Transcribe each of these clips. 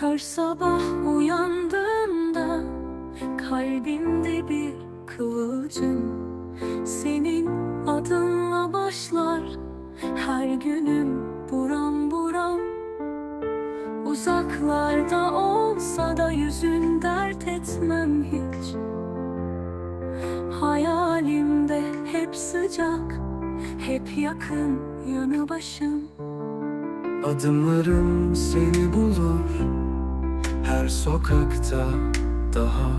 Her sabah uyandığımda kalbimde bir kıvılcım. Senin adınla başlar her günüm buram buram. Uzaklarda olsa da yüzün dert etmem hiç. Hayalimde hep sıcak, hep yakın yanı başım. Adımlarım seni bulur Her sokakta daha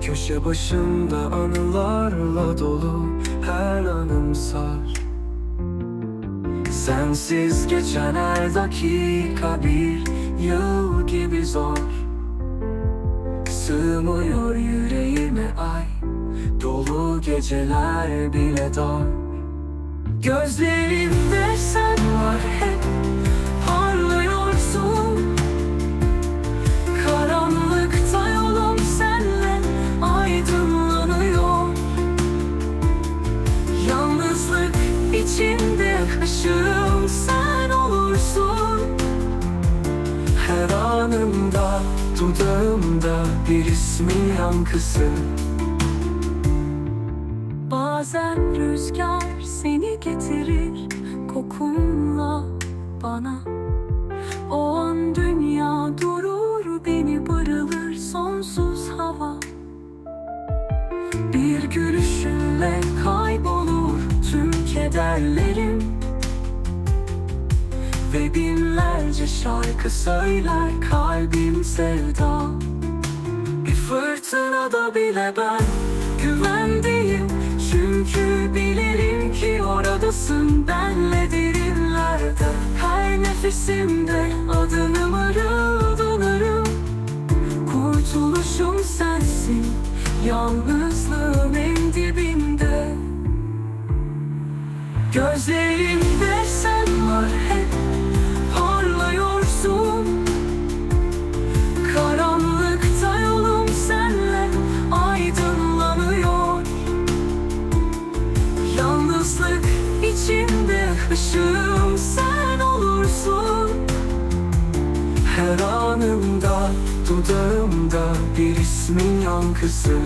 Köşe başında anılarla dolu Her anım sar. Sensiz geçen her dakika bir yıl gibi zor. Sığmıyor yüreğime ay Dolu geceler bile dar. Gözlerimde olursun Her anımda dudağımda bir ismin yankısı. Bazen rüzgar seni getirir kokunla bana. O an dünya durur beni barılır sonsuz hava. Bir gülüşünle kaybolur tüm kederlerim Ve binlerce şarkı söyler kalbim sevda. Bir fırtınada bile ben güvendeyim Çünkü bilirim ki oradasın benle derinlerde. Her nefesimde adını mırıldanırım. Kurtuluşum sensin Yalnızlığın en dibinde Gözlerimde Yalnızlık içinde ışığım sen olursun. Her anımda dudağımda bir ismin yankısı